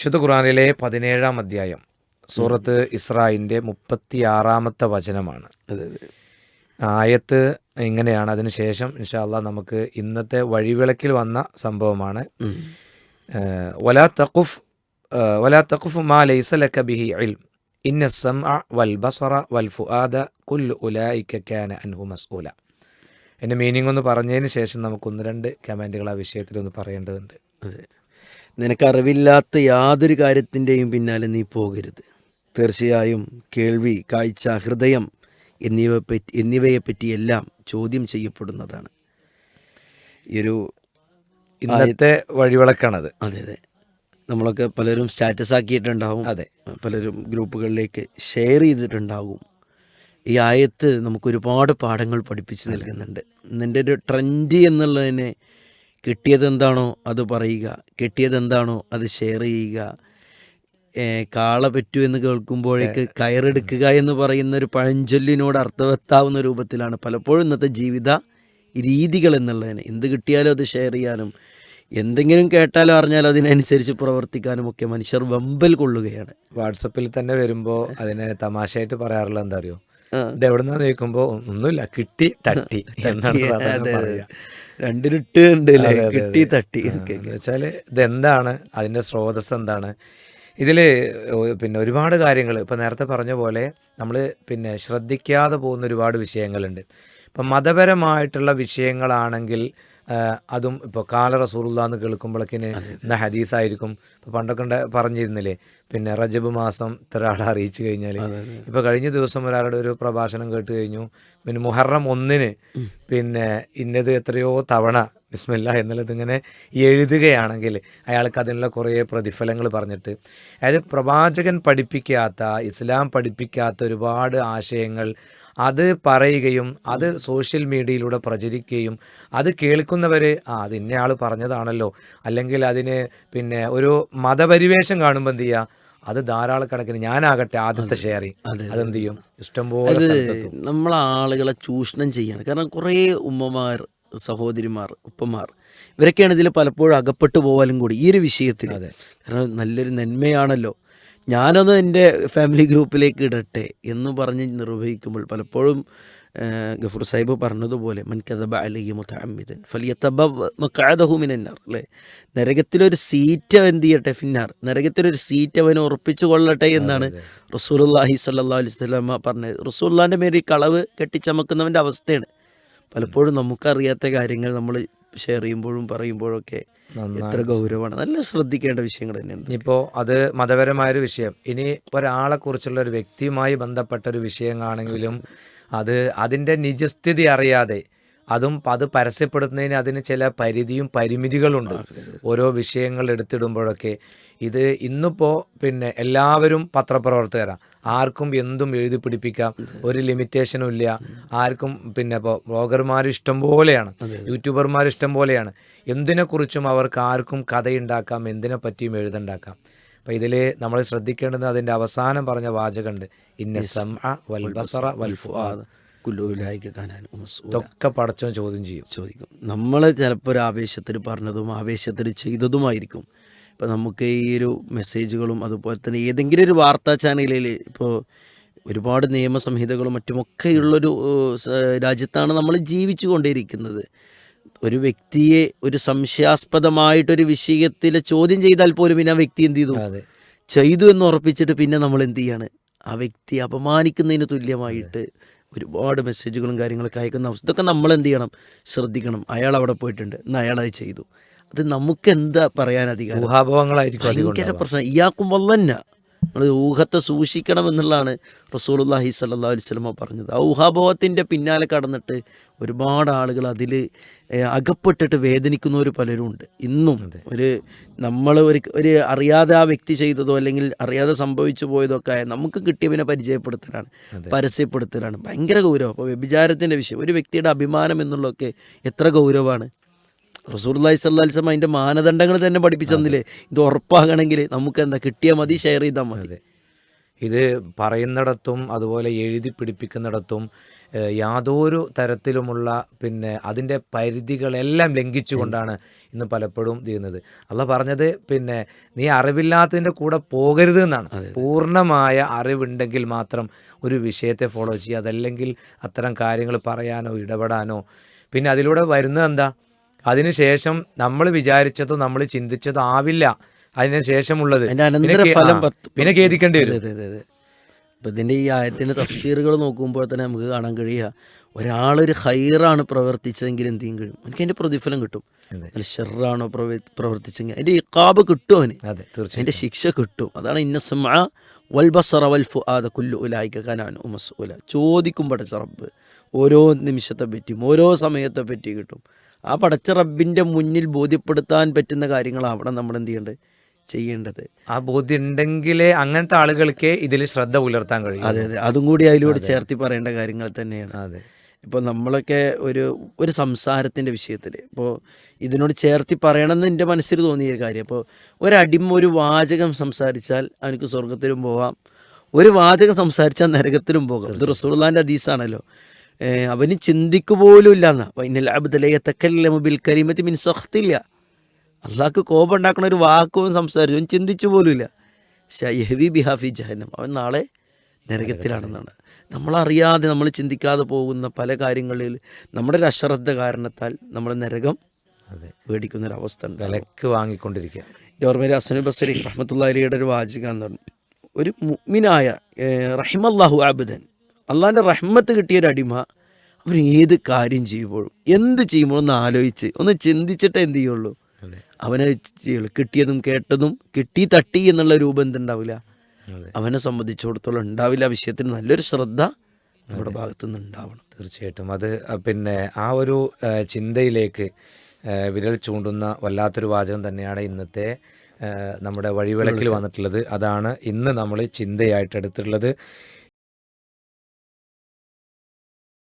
വിശുദ്ധ ഖുറാനിലെ പതിനേഴാം അധ്യായം സൂറത്ത് ഇസ്രായിന്റെ മുപ്പത്തിയാറാമത്തെ വചനമാണ്. ആയത്ത് ഇങ്ങനെയാണ്. അതിനുശേഷം ഇൻഷാല്ല നമുക്ക് ഇന്നത്തെ വഴിവിളക്കിൽ വന്ന സംഭവമാണ്. വലാ തഖുഫ് വലാ തഖുഫ് മാ ബിഹി ഇൽം. ഇന്ന സമഅ വൽ ബസറ വൽ ഫുആദ കാന അൻഹു മസ്ഊല. എന്റെ മീനിങ് ഒന്ന് പറഞ്ഞതിന് ശേഷം നമുക്ക് ഒന്ന് രണ്ട് കമന്റുകൾ ആ വിഷയത്തിൽ ഒന്ന് പറയേണ്ടതുണ്ട്. അതെ നിനക്ക് അറിവില്ലാത്ത യാതൊരു കാര്യത്തിന്റെയും പിന്നാലെ നീ പോകരുത്. തീർച്ചയായും കേൾവി കാഴ്ച ഹൃദയം എന്നിവ പറ്റി എന്നിവയെപ്പറ്റിയെല്ലാം ചോദ്യം ചെയ്യപ്പെടുന്നതാണ്. ഈ ഒരു ഇന്നത്തെ വഴിവിളക്കാണത്. അതെ അതെ. നമ്മളൊക്കെ പലരും സ്റ്റാറ്റസ് ആക്കിയിട്ടുണ്ടാവും. അതെ. പലരും ഗ്രൂപ്പുകളിലേക്ക് ഷെയർ ചെയ്തിട്ടുണ്ടാകും ഈ ആയത്ത് നമുക്കൊരുപാട് പാഠങ്ങൾ പഠിപ്പിച്ച് നൽകുന്നുണ്ട്. നിന്റെ ഒരു ട്രെൻഡ് എന്നുള്ളതിനെ കിട്ടിയത് എന്താണോ അത് പറയുക കിട്ടിയതെന്താണോ അത് ഷെയർ ചെയ്യുക. കാള പറ്റൂ എന്ന് കേൾക്കുമ്പോഴേക്ക് കയറെടുക്കുക എന്ന് പറയുന്ന ഒരു പഴഞ്ചൊല്ലിനോട് അർത്ഥവത്താവുന്ന രൂപത്തിലാണ് പലപ്പോഴും ഇന്നത്തെ ജീവിത രീതികൾ എന്നുള്ളതിന്. എന്ത് കിട്ടിയാലും അത് ഷെയർ ചെയ്യാനും എന്തെങ്കിലും കേട്ടാലോ അറിഞ്ഞാലോ അതിനനുസരിച്ച് പ്രവർത്തിക്കാനും ഒക്കെ മനുഷ്യർ വമ്പൽ കൊള്ളുകയാണ്. വാട്സപ്പിൽ തന്നെ വരുമ്പോൾ അതിനെ തമാശയായിട്ട് പറയാറുള്ള എന്താ അറിയോ. ഇത് എവിടെന്നാന്ന് ചോദിക്കുമ്പോ ഒന്നുമില്ല കിട്ടി തട്ടി എന്നാണ് സാധാരണ. പറയുക രണ്ടിനിട്ട് ഉണ്ട് കിട്ടി. തട്ടി. വെച്ചാൽ വെച്ചാൽ ഇതെന്താണ്? അതിന്റെ സ്രോതസ് എന്താണ്? ഇതിൽ പിന്നെ ഒരുപാട് കാര്യങ്ങൾ ഇപ്പം നേരത്തെ പറഞ്ഞ പോലെ നമ്മൾ പിന്നെ ശ്രദ്ധിക്കാതെ പോകുന്ന ഒരുപാട് വിഷയങ്ങളുണ്ട്. ഇപ്പം മതപരമായിട്ടുള്ള വിഷയങ്ങളാണെങ്കിൽ അതും ഇപ്പോൾ കാല റസൂറുള്ള എന്ന് കേൾക്കുമ്പോഴേക്കിന് ഇന്ന ഹദീസായിരിക്കും. ഇപ്പോൾ പണ്ടൊക്കെ പറഞ്ഞിരുന്നില്ലേ പിന്നെ റജബ് മാസം ഇത്ര ആളെ അറിയിച്ചു കഴിഞ്ഞാൽ ഇപ്പോൾ കഴിഞ്ഞ ദിവസം ഒരാളുടെ ഒരു പ്രഭാഷണം കേട്ട് കഴിഞ്ഞു. പിന്നെ മുഹറം ഒന്നിന് പിന്നെ ഇന്നത് എത്രയോ തവണ ബിസ്മില്ല എന്നുള്ളത് ഇങ്ങനെ എഴുതുകയാണെങ്കിൽ അയാൾക്ക് അതിനുള്ള കുറേ പ്രതിഫലങ്ങൾ പറഞ്ഞിട്ട്. അതായത് പ്രവാചകൻ പഠിപ്പിക്കാത്ത ഇസ്ലാം പഠിപ്പിക്കാത്ത ഒരുപാട് ആശയങ്ങൾ അത് പറയുകയും അത് സോഷ്യൽ മീഡിയയിലൂടെ പ്രചരിക്കുകയും അത് കേൾക്കുന്നവർ ആ അത് ഇന്നയാൾ പറഞ്ഞതാണല്ലോ. അല്ലെങ്കിൽ അതിന് പിന്നെ ഒരു മതപരിവേഷം കാണുമ്പോൾ എന്ത് ചെയ്യുക അത് ധാരാളക്കണക്കിന് ഞാനാകട്ടെ ആദ്യത്തെ ഷെയറിങ് അതെ, അതെന്ത് ചെയ്യും ഇഷ്ടംപോലെ. നമ്മൾ ആളുകളെ ചൂഷണം ചെയ്യാണ്. കാരണം കുറേ ഉമ്മമാർ സഹോദരിമാർ ഉപ്പമാർ ഇവരൊക്കെയാണ് ഇതിൽ പലപ്പോഴും അകപ്പെട്ടു പോവാലും കൂടി ഈ ഒരു വിഷയത്തിൽ അതെ. കാരണം നല്ലൊരു നന്മയാണല്ലോ. ഞാനൊന്ന് എന്റെ ഫാമിലി ഗ്രൂപ്പിലേക്ക് ഇടട്ടെ എന്ന് പറഞ്ഞ് നിർവഹിക്കുമ്പോൾ പലപ്പോഴും ഗഫൂർ സാഹിബ് പറഞ്ഞതുപോലെ മൻ കദബ അലൈഹി മുതഅമ്മിദൻ ഫലിയതബവ്വ മഖഅദഹു മിനന്നാർ. അല്ലേ? നരകത്തിലൊരു സീറ്റ് അവൻ എന്ത് ചെയ്യട്ടെ? ഫിന്നാർ. നരകത്തിലൊരു സീറ്റ് അവൻ ഉറപ്പിച്ചു കൊള്ളട്ടെ എന്നാണ് റസൂലുള്ളാഹി സല്ലാ അലൈഹി സ്വലാമ പറഞ്ഞത്. റസൂല്ലാന്റെ ഈ കളവ് കെട്ടിച്ചമക്കുന്നവന്റെ അവസ്ഥയാണ്. പലപ്പോഴും നമുക്കറിയാത്ത കാര്യങ്ങൾ നമ്മൾ ഷെയർ ചെയ്യുമ്പോഴും പറയുമ്പോഴൊക്കെ എത്ര ഗൗരവമാണ്. നല്ല ശ്രദ്ധിക്കേണ്ട വിഷയങ്ങൾ തന്നെയാണ് ഇനിയിപ്പോൾ അത് മതപരമായൊരു വിഷയം. ഇനി ഒരാളെ കുറിച്ചുള്ള ഒരു വ്യക്തിയുമായി ബന്ധപ്പെട്ട ഒരു വിഷയമാണെങ്കിലും അത് അതിന്റെ നിജസ്ഥിതി അറിയാതെ. അതും അത് പരസ്യപ്പെടുത്തുന്നതിന് അതിന് ചില പരിധിയും പരിമിതികളുണ്ട്. ഓരോ വിഷയങ്ങൾ എടുത്തിടുമ്പോഴൊക്കെ ഇത് ഇന്നിപ്പോൾ പിന്നെ എല്ലാവരും പത്രപ്രവർത്തകരാണ് ആർക്കും എന്തും എഴുതി പിടിപ്പിക്കാം. ഒരു ലിമിറ്റേഷനും ഇല്ല. ആർക്കും പിന്നെ ഇപ്പോൾ ബ്ലോഗർമാർ ഇഷ്ടം പോലെയാണ്. യൂട്യൂബർമാർ ഇഷ്ടം പോലെയാണ്. എന്തിനെക്കുറിച്ചും അവർക്ക് ആർക്കും കഥയുണ്ടാക്കാം എന്തിനെ പറ്റിയും എഴുതുണ്ടാക്കാം. അപ്പം ഇതിൽ നമ്മൾ ശ്രദ്ധിക്കേണ്ടത് അതിന്റെ അവസാനം പറഞ്ഞ വാചകമുണ്ട് ഇന്ന സംഅ വൽ ബസറ വൽ ഫുആദ്. കുല്ലൂലായിക്ക കാണാൻ ഇതൊക്കെ പടച്ചോ ചോദ്യം ചെയ്യും. ചോദിക്കും. നമ്മൾ ചിലപ്പോൾ ഒരു ആവേശത്തിൽ പറഞ്ഞതും ആവേശത്തിൽ ചെയ്തതുമായിരിക്കും. ഇപ്പം നമുക്ക് ഈ ഒരു മെസ്സേജുകളും അതുപോലെ തന്നെ ഏതെങ്കിലും ഒരു വാർത്താ ചാനലിൽ ഇപ്പോൾ ഒരുപാട് നിയമസംഹിതകളും മറ്റുമൊക്കെയുള്ളൊരു സ- രാജ്യത്താണ് നമ്മൾ ജീവിച്ചു കൊണ്ടിരിക്കുന്നത് ഒരു വ്യക്തിയെ ഒരു സംശയാസ്പദമായിട്ടൊരു വിഷയത്തിൽ ചോദ്യം ചെയ്താൽ പോലും പിന്നെ ആ വ്യക്തി എന്ത് ചെയ്തു? ചെയ്തു എന്ന് ഉറപ്പിച്ചിട്ട് പിന്നെ നമ്മൾ എന്ത് ചെയ്യാണ്? ആ വ്യക്തി അപമാനിക്കുന്നതിന് തുല്യമായിട്ട് ഒരുപാട് മെസ്സേജുകളും കാര്യങ്ങളൊക്കെ അയക്കുന്ന അവസ്ഥ. ഇതൊക്കെ നമ്മൾ എന്ത് ചെയ്യണം? ശ്രദ്ധിക്കണം. അയാൾ അവിടെ പോയിട്ടുണ്ട്. എന്നാൽ അയാളത് ചെയ്തു. അത് നമുക്ക് എന്താ പറയാൻ അധികം ഭയങ്കര. പ്രശ്നം. ഇയാൾക്കും വല്ലന്ന നമ്മൾ ഊഹത്തെ സൂക്ഷിക്കണം എന്നുള്ളതാണ് റസൂലുള്ളാഹി സല്ലാ അലൈഹി വസല്ലമ പറഞ്ഞത്. ആ ഊഹാബോഹത്തിന്റെ പിന്നാലെ കടന്നിട്ട് ഒരുപാട് ആളുകൾ അതിൽ അകപ്പെട്ടിട്ട് വേദനിക്കുന്നവർ പലരും ഉണ്ട്. ഇന്നും ഒരു നമ്മൾ ഒരു ഒരു അറിയാതെ ആ വ്യക്തി ചെയ്തതോ അല്ലെങ്കിൽ അറിയാതെ സംഭവിച്ചു പോയതോ ഒക്കെ ആയ നമുക്ക് കിട്ടിയവനെ പരിചയപ്പെടുത്തലാണ് പരസ്യപ്പെടുത്തലാണ്. ഭയങ്കര ഗൗരവം. അപ്പോൾ വ്യഭിചാരത്തിന്റെ വിഷയം ഒരു വ്യക്തിയുടെ അഭിമാനം എന്നുള്ളതൊക്കെ എത്ര ഗൗരവമാണ്. റസൂർലായി സല്ലാസ്ലം അതിന്റെ മാനദണ്ഡങ്ങൾ തന്നെ പഠിപ്പിച്ചെന്നില്ലേ ഇത് ഉറപ്പാകണമെങ്കിൽ നമുക്ക് എന്താ കിട്ടിയാൽ മതി ഷെയർ ചെയ്താൽ മതി. ഇത് പറയുന്നിടത്തും അതുപോലെ എഴുതി പിടിപ്പിക്കുന്നിടത്തും യാതൊരു തരത്തിലുമുള്ള പിന്നെ അതിന്റെ പരിധികളെല്ലാം ലംഘിച്ചുകൊണ്ടാണ് ഇന്ന് പലപ്പോഴും ചെയ്യുന്നത്. അല്ല പറഞ്ഞത് പിന്നെ നീ അറിവില്ലാത്തതിന്റെ കൂടെ പോകരുത് എന്നാണ്. പൂർണമായ അറിവുണ്ടെങ്കിൽ മാത്രം ഒരു വിഷയത്തെ ഫോളോ ചെയ്യുക. അതല്ലെങ്കിൽ അത്തരം കാര്യങ്ങൾ പറയാനോ ഇടപെടാനോ. പിന്നെ അതിലൂടെ വരുന്നത് എന്താ? അതിനുശേഷം നമ്മൾ വിചാരിച്ചതോ നമ്മൾ ചിന്തിച്ചതോ ആവില്ല. അതിനുശേഷമുള്ളത് പിന്നെ ഖേദിക്കേണ്ടി വരും. അപ്പം ഇതിന്റെ ഈ ആയത്തിന്റെ തഫ്സീറുകൾ നോക്കുമ്പോൾ തന്നെ നമുക്ക് കാണാൻ കഴിയുക ഒരാളൊരു ഹൈറാണ് പ്രവർത്തിച്ചതെങ്കിൽ എന്ത് ചെയ്യും കഴിയും? എനിക്ക് അതിന്റെ പ്രതിഫലം കിട്ടും. അല്ല ഷെറാണോ പ്രവർത്തിച്ചെങ്കിൽ അതിന്റെ ഇക്കാബ് കിട്ടും അവന്. അതെ തീർച്ചയായും അതിന്റെ ശിക്ഷ കിട്ടും. അതാണ് ഇന്നസമ വൽബസറ വൽ ഫുആദ കുല്ലു ഉലായിക്കാനാണ് ഉമസ് ഉല ചോദിക്കും പടച്ച റബ്ബ് ഓരോ നിമിഷത്തെ പറ്റിയും ഓരോ സമയത്തെ പറ്റി കിട്ടും. ആ പടച്ച റബ്ബിന്റെ മുന്നിൽ ബോധ്യപ്പെടുത്താൻ പറ്റുന്ന കാര്യങ്ങളാവണം നമ്മൾ എന്ത് ചെയ്യേണ്ടത്? ചെയ്യേണ്ടത്. ആ ബോധ്യം ഉണ്ടെങ്കിലേ അങ്ങനത്തെ ആളുകൾക്ക് ഇതിൽ ശ്രദ്ധ പുലർത്താൻ കഴിയും. അതെ അതെ. അതും കൂടി അതിലൂടെ ചേർത്തി പറയേണ്ട കാര്യങ്ങൾ തന്നെയാണ്. അതെ. ഇപ്പോൾ നമ്മളൊക്കെ ഒരു ഒരു സംസാരത്തിന്റെ വിഷയത്തിൽ ഇപ്പോൾ ഇതിനോട് ചേർത്തി പറയണമെന്ന് എന്റെ മനസ്സിൽ തോന്നിയ കാര്യം. അപ്പോൾ ഒരടിമ ഒരു വാചകം സംസാരിച്ചാൽ അവനക്ക് സ്വർഗത്തിലും പോവാം. ഒരു വാചകം സംസാരിച്ചാൽ നരകത്തിലും പോകാം. ഇത് റസൂൾ ഹദീസാണല്ലോ. അവന് ചിന്തിക്കു പോലും ഇല്ല എന്നാ ഇന്നൽ അബ്ദലയത്തക്കല്ല ബിൽ കരിമത്തി മിൻ സഖ്തില്ല. അള്ളാഹ്ക്ക് കോപം ഉണ്ടാക്കുന്ന ഒരു വാക്കും സംസാരിച്ചു. അവൻ ചിന്തിച്ചു പോലുമില്ല ഷഹവി ബിഹാഫി ജഹന്നം. അവൻ നാളെ നരകത്തിലാണെന്നാണ്. നമ്മളറിയാതെ നമ്മൾ ചിന്തിക്കാതെ പോകുന്ന പല കാര്യങ്ങളിൽ നമ്മുടെ ഒരു അശ്രദ്ധ കാരണത്താൽ നമ്മൾ നരകം അവസ്ഥ ഉണ്ട് വിലക്ക് വാങ്ങിക്കൊണ്ടിരിക്കുക. ഓർമ്മയിൽ അസനു ബസരി റഹ്മത്തുള്ളാഹിയുടെ ഒരു വാചകം എന്ന് പറഞ്ഞു. ഒരു മുഅ്മിനായ റഹിമല്ലാഹു ആബുദൻ അള്ളാഹിന്റെ റഹ്മത്ത് കിട്ടിയൊരു അടിമ അവൻ ഏത് കാര്യം ചെയ്യുമ്പോഴും എന്ത് ചെയ്യുമ്പോഴും ഒന്ന് ആലോചിച്ച് ഒന്ന് ചിന്തിച്ചിട്ട് എന്ത് ചെയ്യുള്ളൂ. അവനെ ചെയ്യുള്ളൂ കിട്ടിയതും കേട്ടതും കിട്ടി തട്ടി എന്നുള്ള രൂപം എന്തുണ്ടാവില്ല. അവനെ സംബന്ധിച്ചിടത്തോളം ഉണ്ടാവില്ല ആ വിഷയത്തിന് നല്ലൊരു ശ്രദ്ധ നമ്മുടെ ഭാഗത്തു നിന്ന് ഉണ്ടാവണം. തീർച്ചയായിട്ടും. അത് പിന്നെ ആ ഒരു ചിന്തയിലേക്ക് വിരൽ ചൂണ്ടുന്ന വല്ലാത്തൊരു വാചകം തന്നെയാണ് ഇന്നത്തെ നമ്മുടെ വഴിവിളക്കിൽ വന്നിട്ടുള്ളത്. അതാണ് ഇന്ന് നമ്മൾ ചിന്തയായിട്ട് എടുത്തിട്ടുള്ളത്.